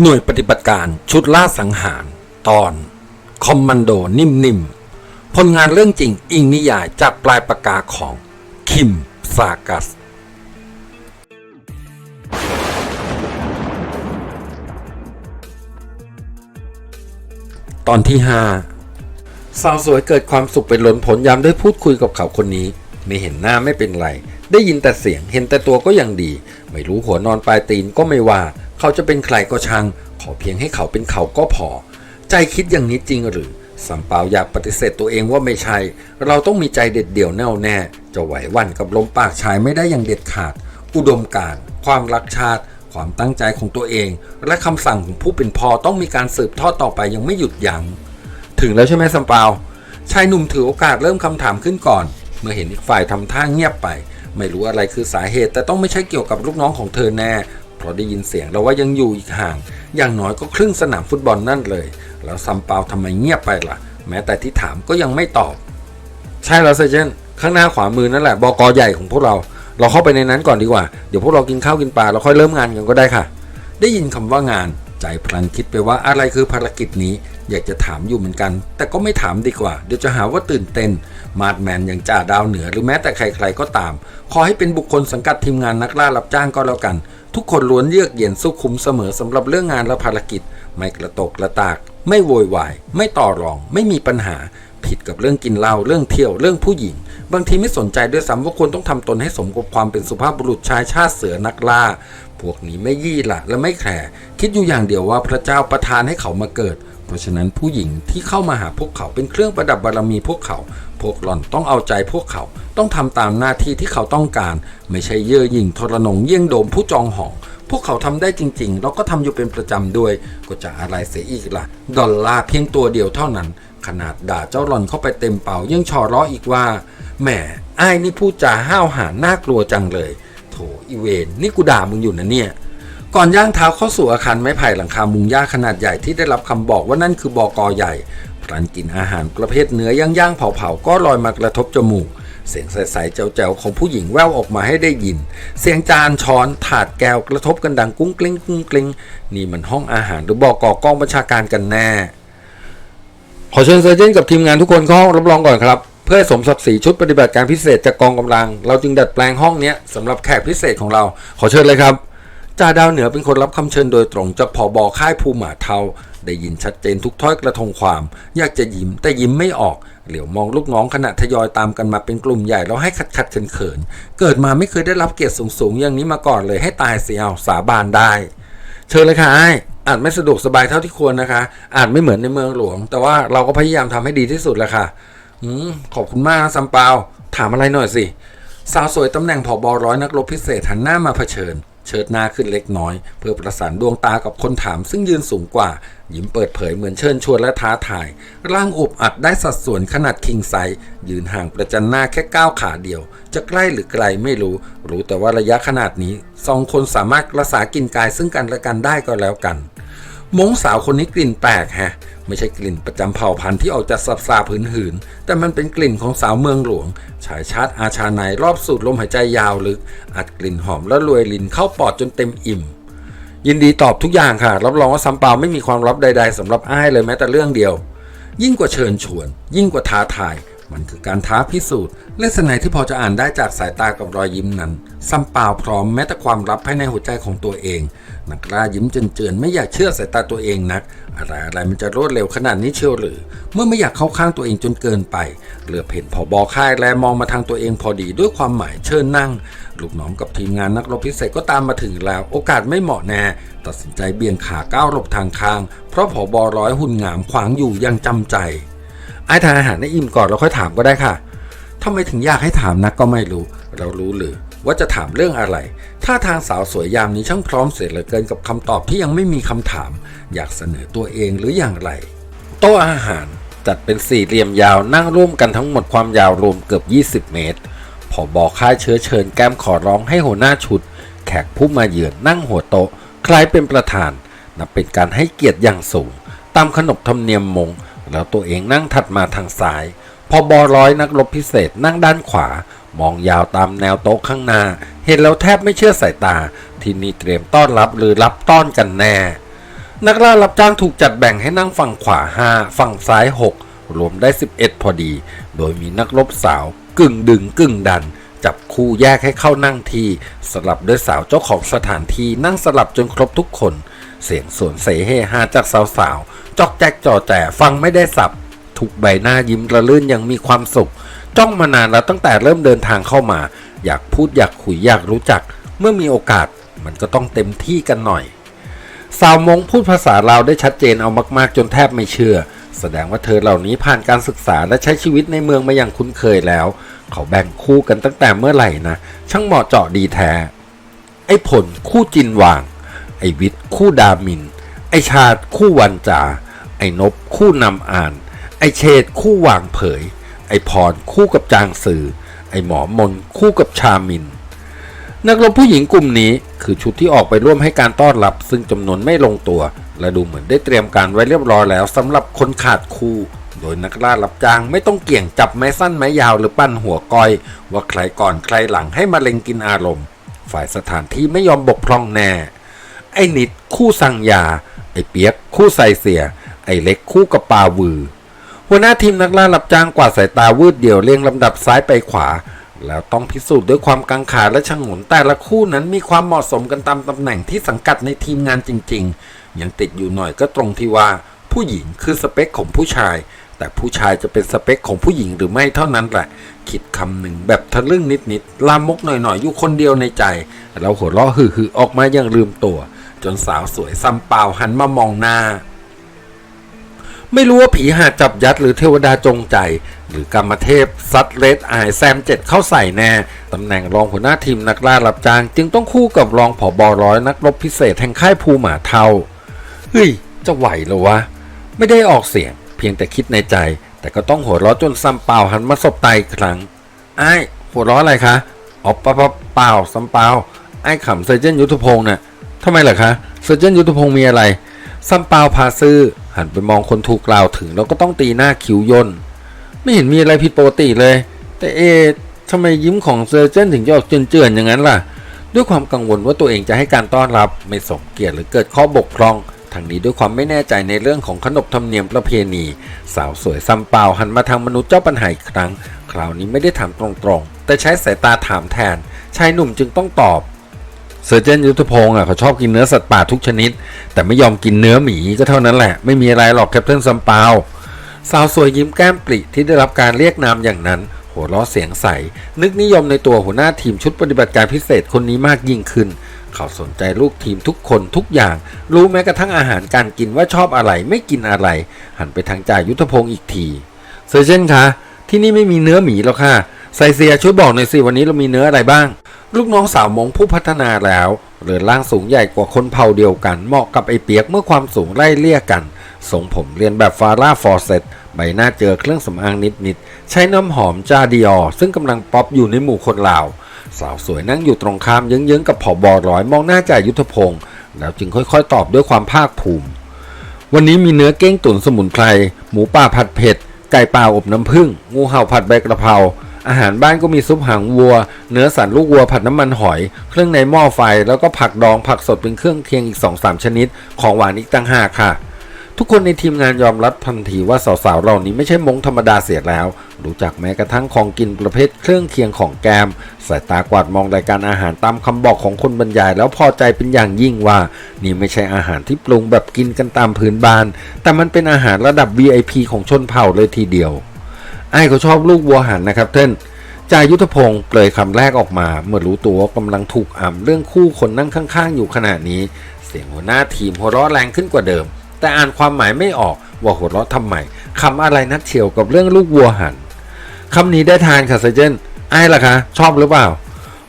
หน่วยปฏิบัติการชุดล่าสังหาร ตอน คอมมานโดนิ่มๆผลงานเรื่องจริงอิงนิยายจากปลายปากกาของ คิมซากัส ตอนที่ 5 สาวสวยเกิดความสุขเป็นล้นผลยามได้พูดคุยกับเขาคนนี้ ไม่เห็นหน้าไม่เป็นไร ได้ยินแต่เสียงเห็นแต่ตัวก็ยังดี ไม่รู้หัวนอนปลายตีนก็ไม่ว่า เขาจะเป็นใครก็ช่าง ขอเพียงให้เขาเป็นเขาก็พอ ใจคิดอย่างนี้จริงหรือสัมเปาอยากปฏิเสธตัวเองว่าไม่ใช่ เราต้องมีใจเด็ดเดี่ยวแน่วแน่ จะไหววันกับลมปากชายไม่ได้อย่างเด็ดขาด อุดมการณ์ความรักชาติ ความตั้งใจของตัวเอง และคำสั่งของผู้เป็นพ่อต้องมีการสืบทอดต่อไปยังไม่หยุดยัง้งถึงแล้วใช่ไหมสัมเปาชายหนุ่มถือโอกาสเริ่มคำถามขึ้นก่อน เมื่อเห็นอีกฝ่ายทำท่าเงียบไป ไม่รู้อะไรคือสาเหตุ แต่ต้องไม่ใช่เกี่ยวกับลูกน้องของเธอแน่ เพราะได้ยินเสียงแล้วว่ายังอยู่อีกห่าง อย่างน้อยก็ครึ่งสนามฟุตบอลนั่นเลย แล้วซัมเปาทำไมเงียบไปล่ะ แม้แต่ที่ถามก็ยังไม่ตอบ ใช่แล้วเซเจนข้างหน้าขวามือนั่นแหละบกอใหญ่ของพวกเรา เราเข้าไปในนั้นก่อนดีกว่า เดี๋ยวพวกเรากินข้าวกินปลาแล้วค่อยเริ่มงานกันก็ได้ค่ะ ได้ยินคำว่างาน ใจพลันคิดไปว่าอะไรคือภารกิจนี้ อยากจะถามอยู่เหมือนกัน แต่ก็ไม่ถามดีกว่า เดี๋ยวจะหาว่าตื่นเต้น มาดแมนอย่างจ่าดาวเหนือ หรือแม้แต่ใครๆก็ตาม ขอให้เป็นบุคคลสังกัดทีมงานนักล่ารับจ้างก็แล้วกัน ทุกคนล้วนเยือกเย็นสู้คุ้มเสมอสำหรับเรื่องงานและภารกิจ ไม่กระตกกระตาก ไม่โวยวาย ไม่ต่อรอง ไม่มีปัญหา ผิดกับเรื่องกินเหล้าเรื่องเที่ยวเรื่องผู้หญิง บางทีไม่สนใจด้วยซ้ำว่าควรต้องทำตนให้สมกับความเป็นสุภาพบุรุษชายชาติเสือนักล่า พวกนี้ไม่ยี่ละและไม่แคร์คิดอยู่อย่างเดียวว่าพระเจ้าประทานให้เขามาเกิด ราะฉะนั้นผู้หญิงที่เข้ามาหาพวกเขาเป็นเครื่องประดับบารมีพวกเขา พวกหล่อนต้องเอาใจพวกเขาต้องทำตามหน้าที่ที่เขาต้องการ ไม่ใช่เย่อหยิ่งทรนงเยี่ยงโดมผู้จองหอง พวกเขาทำได้จริง ๆ แล้วก็ทำอยู่เป็นประจำด้วย ก็จะอะไรเสียอีกล่ะ ดอลลาร์เพียงตัวเดียวเท่านั้น ขนาดด่าเจ้าหลอนเข้าไปเต็มเป่ายังชอร้ออีกว่าแหมไอ้นี่พูดจาห้าวหาญน่ากลัวจังเลย โถอีเวนนี่กูด่ามึงอยู่นะเนี่ย ก่อนย่างเท้าเข้าสู่อาคารไม้ไผ่หลังคามุงหญ้าขนาดใหญ่ที่ได้รับคำบอกว่านั่นคือบอกอใหญ่พลันกินอาหารประเภทเนื้อย่างๆเผาๆก็ลอยมากระทบจมูก เสียงใสๆแจ๋วๆของผู้หญิงแววออกมาให้ได้ยิน เสียงจานช้อนถาดแก้วกระทบกันดังกุ้งกลิ้งกุ้งกลิ้งนี่มันห้องอาหารหรือบอกอกองบัญชาการกันแน่ ขอเชิญเซอร์เจนกับทีมงานทุกคนเข้าห้องรับรองก่อนครับเพื่อสมศักดิ์ศรีชุดปฏิบัติการพิเศษจากกองกำลัง เราจึงดัดแปลงห้องนี้ยสำหรับแขกพิเศษของเรา ขอเชิญเลยครับ จ่าดาวเหนือเป็นคนรับคำเชิญโดยตรงจากผอบอค่ายภูหมาเทาได้ยินชัดเจนทุกถ้อยกระทงความ อยากจะยิ้มแต่ยิ้มไม่ออก เหลียวมองลูกน้องขณะทยอยตามกันมาเป็นกลุ่มใหญ่แล้วให้ขัดขัดเขินเขินเกิดมาไม่เคยได้รับเกียรติสูงๆอย่างนี้มาก่อนเลยให้ตายเสียเอาสาบานได้ เชิญเลยค่ะไอ้อาจไม่สะดวกสบายเท่าที่ควรนะคะ อาจไม่เหมือนในเมืองหลวง แต่ว่าเราก็พยายามทำให้ดีที่สุดแหละค่ะอืมขอบคุณมากซัมเปาถามอะไรหน่อยสิสาวสวยตำแหน่งผอบอร้อยนักรบพิเศษหันหน้ามาเผชิญ เชิดหน้าขึ้นเล็กน้อย เพื่อประสานดวงตากับคนถามซึ่งยืนสูงกว่า ยิ้มเปิดเผยเหมือนเชิญชวนและท้าทาย ร่างอบอัดได้สัดส่วนขนาดคิงไซยืนห่างประจันหน้าแค่ก้าวขาเดียว จะใกล้หรือไกลไม่รู้ รู้แต่ว่าระยะขนาดนี้สองคนสามารถรักษากินกายซึ่งกันและกันได้ก็แล้วกัน มงสาวคนนี้กลิ่นแปลกแฮะ ไม่ใช่กลิ่นประจำเผ่าพันธุ์ที่ออกจากสับซาผืนหืน แต่มันเป็นกลิ่นของสาวเมืองหลวง ชายชาติอาชาในรอบสูดลมหายใจยาวลึก อัดกลิ่นหอมและรวยลินเข้าปอดจนเต็มอิ่ม ยินดีตอบทุกอย่างค่ะ รับรองว่าซัมเปาไม่มีความลับใด ๆสำหรับอ้ายเลยแม้แต่เรื่องเดียว ยิ่งกว่าเชิญชวน ยิ่งกว่าท้าทาย มันคือการท้าพิสูจน์แลสนัยที่พอจะอ่านได้จากสายตากับรอยยิ้มนั้นซัมเปาพร้อมแม้แต่ความลับภายในหัวใจของตัวเอง นักล่ายิ้มเจือนๆไม่อยากเชื่อสายตาตัวเองนัก อะไรอะไรมันจะรวดเร็วขนาดนี้เชียวหรือ เมื่อไม่อยากเข้าข้างตัวเองจนเกินไป เหลือเห็นผอบอค่ายแลมองมาทางตัวเองพอดีด้วยความหมายเชิญนั่ง ลูกน้องกับทีมงานนักรบพิเศษก็ตามมาถึงแล้ว โอกาสไม่เหมาะแน่ ตัดสินใจเบี่ยงขาก้าวหลบทางข้าง เพราะผอบอร้อยหุ่นงามขวางอยู่ยังจำใจ ไอ้ทานอาหารให้อิ่มก่อนแล้วค่อยถามก็ได้ค่ะทำไมถึงอยากให้ถามนักก็ไม่รู้ เรารู้หรือว่าจะถามเรื่องอะไร ถ้าทางสาวสวยยามนี้ช่างพร้อมเสียเหลือเกินกับคำตอบที่ยังไม่มีคำถาม อยากเสนอตัวเองหรืออย่างไร โต๊ะอาหารจัดเป็นสี่เหลี่ยมยาวนั่งร่วมกันทั้งหมดความยาวรวมเกือบ 20 เมตรพอบอกค่ายเชื้อเชิญแก้มขอร้องให้หัวหน้าชุด แขกผู้มาเยือนนั่งหัวโต๊ะคล้ายเป็นประธาน นับเป็นการให้เกียรติอย่างสูง ตามขนบธรรมเนียมมง แล้วตัวเองนั่งถัดมาทางซ้าย พอบอร้อยนักรบพิเศษนั่งด้านขวา มองยาวตามแนวโต๊ะข้างหน้า เห็นแล้วแทบไม่เชื่อสายตา ที่นี่เตรียมต้อนรับหรือรับต้อนกันแน่ นักล่ารับจ้างถูกจัดแบ่งให้นั่งฝั่งขวา 5 ฝั่งซ้าย 6 รวมได้ 11 พอดี โดยมีนักรบสาวกึ่งดึงกึ่งดัน จับคู่แยกให้เข้านั่งที สลับด้วยสาวเจ้าของสถานที่นั่งสลับจนครบทุกคน เสียงส่วนเสเฮฮาจากสาวๆ จอกแจ๊กจอแจฟังไม่ได้สับทุกใบหน้ายิ้มระลื่นยังมีความสุข จ้องมานานแล้วตั้งแต่เริ่มเดินทางเข้ามา อยากพูดอยากคุยอยากรู้จัก เมื่อมีโอกาสมันก็ต้องเต็มที่กันหน่อย สาวมงพูดภาษาลาวได้ชัดเจนเอามากๆ จนแทบไม่เชื่อ แสดงว่าเธอเหล่านี้ผ่านการศึกษาและใช้ชีวิตในเมืองมาอย่างคุ้นเคยแล้ว เขาแบ่งคู่กันตั้งแต่เมื่อไหร่นะ ช่างเหมาะเจาะดีแท้ ไอ้ผลคู่จินวาง ไอวิทย์คู่ดามิน ไอชาติคู่วันจา ไอนบคู่นำอ่าน ไอเชษคู่วางเผย ไอพรคู่กับจางสื่อ ไอหมอมนคู่กับชามิน นักรบผู้หญิงกลุ่มนี้คือชุดที่ออกไปร่วมให้การต้อนรับ ซึ่งจำนวนไม่ลงตัว และดูเหมือนได้เตรียมการไว้เรียบร้อยแล้วสำหรับคนขาดคู่โดยนักล่ารับจ้างไม่ต้องเกี่ยงจับไม้สั้นไม้ยาวหรือปั้นหัวก้อย ว่าใครก่อนใครหลังให้มาเล็งกินอารมณ์ ฝ่ายสถานที่ไม่ยอมบกพร่องแน่ ไอ้นิดคู่สั่งยา ไอ้เปียกคู่ใส่เสีย ไอ้เล็กคู่กับปาวือ หัวหน้าทีมนักล่ารับจ้างกวาดสายตาวืดเดี่ยวเรียงลำดับซ้ายไปขวา แล้วต้องพิสูจน์ด้วยความกังขาและชงนแต่ละคู่นั้นมีความเหมาะสมกันตามตำแหน่งที่สังกัดในทีมงานจริง ๆ ยังติดอยู่หน่อยก็ตรงที่ว่า ผู้หญิงคือสเปคของผู้ชาย แต่ผู้ชายจะเป็นสเปคของผู้หญิงหรือไม่เท่านั้นแหละคิดคำหนึ่งแบบทะลึ่งนิดๆลามกหน่อยๆอยู่คนเดียวในใจ แล้วหัวเราะฮือๆออกมาอย่างลืมตัว จนสาวสวยซ้ำเปล่าหันมามองหน้า ไม่รู้ว่าผีหาจับยัดหรือเทวดาจงใจ หรือกรรมเทพซัดเลดไอแซมเจ็ดเข้าใส่แน่ตำแหน่งรองหัวหน้าทีมนักล่ารับจ้าง จึงต้องคู่กับรองผอบอร้อยนักรบพิเศษแห่งค่ายภูหมาเทาเฮ้ย จะไหวหรอวะ ไม่ได้ออกเสียง เพียงแต่คิดในใจ แต่ก็ต้องหัวเราะจนซ้ำเปล่าหันมาสบตาอีกครั้งไอ้หัวเราะอะไรคะอ๋อเปล่าเปล่าซ้ำเปล่าไอ้ขำเซย์เจนยุทธพงศ์น่ะ ทำไมล่ะคะเซอร์เจนยุทธพงศ์มีอะไรซัมเปาพาซื่อหันไปมองคนถูกกล่าวถึงแล้วก็ต้องตีหน้าคิ้วย่น ไม่เห็นมีอะไรผิดปกติเลย แต่เอะทำไมยิ้มของเซอร์เจนถึงจะออกเจือนๆอย่างนั้นล่ะ ด้วยความกังวลว่าตัวเองจะให้การต้อนรับไม่สมเกียรติหรือเกิดข้อบกพร่องทางนี้ด้วยความไม่แน่ใจในเรื่องของขนบธรรมเนียมประเพณี สาวสวยซัมเปาหันมาทางมนุษย์เจ้าปัญหาอีกครั้ง คราวนี้ไม่ได้ถามตรงๆ แต่ใช้สายตาถามแทน ชายหนุ่มจึงต้องตอบ เซอร์เจนยุทธพงศ์อะเขาชอบกินเนื้อสัตว์ป่าทุกชนิด แต่ไม่ยอมกินเนื้อหมีก็เท่านั้นแหละ ไม่มีอะไรหรอกแคปเทนซัมเปาสาวสวยยิ้มแก้มปริที่ได้รับการเรียกนามอย่างนั้น หัวเราะเสียงใส นึกนิยมในตัวหัวหน้าทีมชุดปฏิบัติการพิเศษคนนี้มากยิ่งขึ้น เขาสนใจลูกทีมทุกคนทุกอย่าง รู้แม้กระทั่งอาหารการกินว่าชอบอะไรไม่กินอะไร หันไปทางจ่ายุทธพงศ์อีกทีเซอร์เจนคะที่นี่ไม่มีเนื้อหมีหรอกค่ะไซเซียช่วยบอกหน่อยสิวันนี้เรามีเนื้ออะไรบ้าง ลูกน้องสาวมงผู้พัฒนาแล้วเรือนร่างสูงใหญ่กว่าคนเผ่าเดียวกัน เหมาะกับไอเปียกเมื่อความสูงไล่เลี่ยกันทรงผมเรียนแบบฟาร่าฟอร์เซตใบหน้าเจอเครื่องสำอางนิดๆใช้น้ำหอมจาดิออซึ่งกำลังป๊อปอยู่ในหมู่คนลาว สาวสวยนั่งอยู่ตรงข้ามเยื้องๆกับผอบอร้อยมองหน้าจ่ายุทธพงศ์แล้วจึงค่อยๆ ตอบด้วยความภาคภูมิ วันนี้มีเนื้อเก้งตุ๋นสมุนไพรหมูป่าผัดเผ็ดไก่ป่าอบน้ำผึ้งงูเห่าผัดใบกระเพรา อาหารบ้านก็มีซุปหางวัว เนื้อสันลูกวัวผัดน้ำมันหอย เครื่องในหม้อไฟ แล้วก็ผักดองผักสดเป็นเครื่องเคียงอีก 2-3 ชนิด ของหวานอีกตั้งห้าค่ะ ทุกคนในทีมงานยอมรับทันทีว่าสาวๆเหล่านี้ไม่ใช่มงธรรมดาเสียแล้ว รู้จักแม้กระทั่งของกินประเภทเครื่องเคียงของแกม สายตากวาดมองรายการอาหารตามคำบอกของคนบรรยาย แล้วพอใจเป็นอย่างยิ่งว่า นี่ไม่ใช่อาหารที่ปรุงแบบกินกันตามพื้นบ้าน แต่มันเป็นอาหารระดับ VIP ของชนเผ่าเลยทีเดียว ไอ้เขาชอบลูกวัวหันนะครับเท่นจ่ายุทธพงศ์เปลยคำแรกออกมาเมื่อรู้ตัวว่ากำลังถูกอ่ำเรื่องคู่คนนั่งข้างๆ อยู่ขณะนี้ เสียงหัวหน้าทีมหัวเราะแรงขึ้นกว่าเดิม แต่อ่านความหมายไม่ออกว่าหัวเราะทำไมคำอะไรนัดเฉียวกับเรื่องลูกวัวหันคำนี้ได้ทานค่ะเซเจนไอ้ล่ะคะ ชอบหรือเปล่า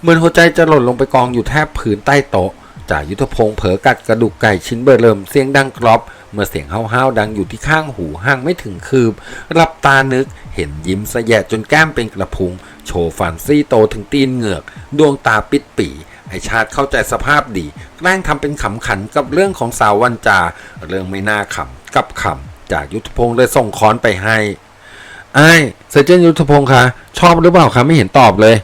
เหมือนหัวใจจะหล่นลงไปกองอยู่แทบผืนใต้โต๊ะจ่ายุทธพงศ์เผลอกัดกระดูกไก่ชิ้นเบอร์เริ่มเสียงดังกรอบ เมื่อเสียงห้าวๆดังอยู่ที่ข้างหูห่างไม่ถึงคืบรับตานึกเห็นยิ้มสแยะจนแก้มเป็นกระพุง โชว์ฟันซี่โตถึงตีนเหงือก ดวงตาปิดปีไอชาติเข้าใจสภาพดีแกล้งทำเป็นขำขันกับเรื่องของสาววันจา เรื่องไม่น่าขำกับขำจากยุทธพงศ์เลยส่งค้อนไปให้ไอ้เซอร์เจนยุทธพงศ์คะชอบหรือเปล่าคะไม่เห็นตอบเลย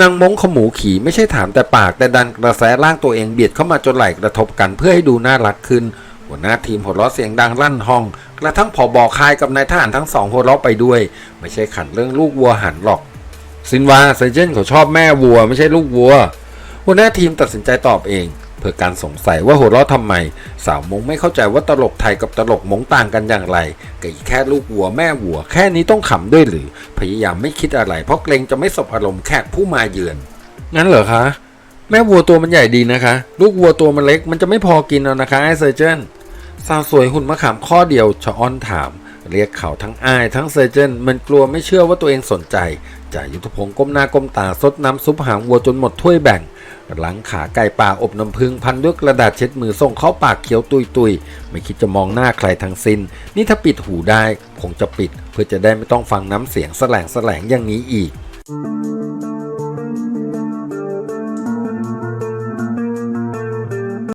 นางมงขมูขี่ไม่ใช่ถามแต่ปากแต่ดันกระแสร่างตัวเองเบียดเข้ามาจนไหลกระทบกันเพื่อให้ดูน่ารักขึ้น หัวหน้าทีมหัวเราะเสียงดังลั่นห้อง กระทั่งผอบอคายกับนายทหารทั้งสองหัวเราะไปด้วย ไม่ใช่ขันเรื่องลูกวัวหันหรอก ซินวาเซอร์เจนเขาชอบแม่วัว ไม่ใช่ลูกวัว หัวหน้าทีมตัดสินใจตอบเอง เพื่อการสงสัยว่าหัวเราะทำไม สาวมงไม่เข้าใจว่าตลกไทยกับตลกมงต่างกันอย่างไรก็อีแค่ลูกวัวแม่วัว แค่นี้ต้องขำด้วยหรือ พยายามไม่คิดอะไร เพราะเกรงจะไม่สบอารมณ์แขกผู้มาเยือนงั้นเหรอคะ แม่วัวตัวมันใหญ่ดีนะคะ ลูกวัวตัวมันเล็กมันจะไม่พอกินเอานะคะไอเซอร์เจน สาวสวยหุ่นมะขามข้อเดียวชะอ้อนถาม เรียกเขาทั้งอายทั้งเซอร์เจนเหมันกลัวไม่เชื่อว่าตัวเองสนใจจ่ายุทธพงศ์ก้มหน้าก้มตาซดน้ำซุปหางวัวจนหมดถ้วยแบ่งหลังขาไก่ป่าอบน้ำพึ่งพันด้วยกระดาษเช็ดมือส่งเข้าปากเคี้ยวตุยตุยไม่คิดจะมองหน้าใครทั้งสิ้น นี่ถ้าปิดหูได้ คงจะปิด เพื่อจะได้ไม่ต้องฟังน้ำเสียงแสลงแสลงอย่างนี้อีก